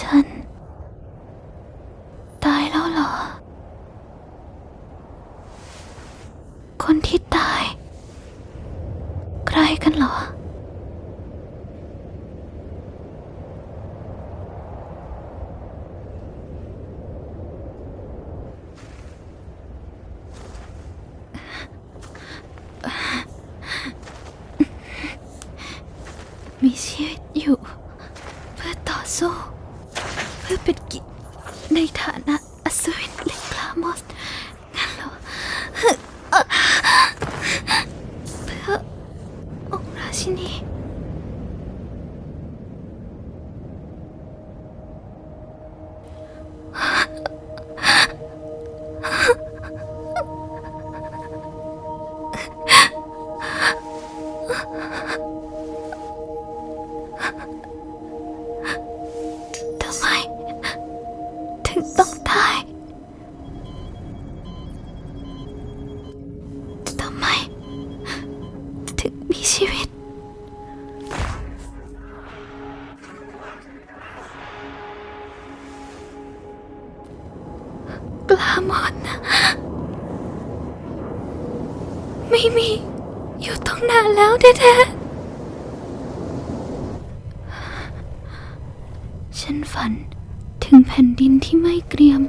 ฉัน ตายแล้วเหรอ คนที่ตาย ใครกันเหรอ มีชีวิตอยู่ เพื่อต่อสู้ พื่อเป็นกิจในฐานะอสุรินเล็กพลามอสงั้นเหรอเพื่อองค์ราชินี ถึงต้องตายทำไม ถึงมีชีวิต ปลาหมอนไม่มี อยู่ต้องนานแล้วแท้ๆฉันฝัน ถึงแผ่นดินที่ไม่เกรียม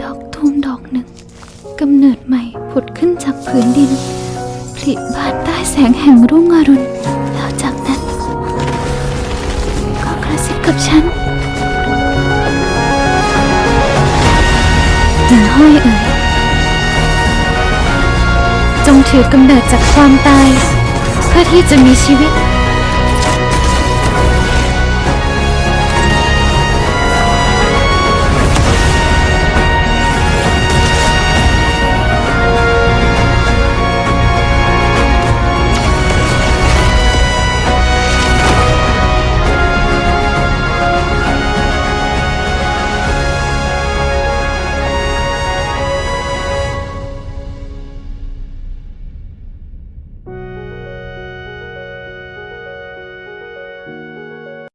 ดอกทูมดอกหนึ่งกำเนิดใหม่ผุดขึ้นจากผืนดินผลิบานใต้แสงแห่งรุ่งอรุณแล้วจากนั้น ก็กระซิบกับฉันหญิงห้อยเอ๋ยจงถือกำเนิดจากความตาย เพื่อที่จะมีชีวิต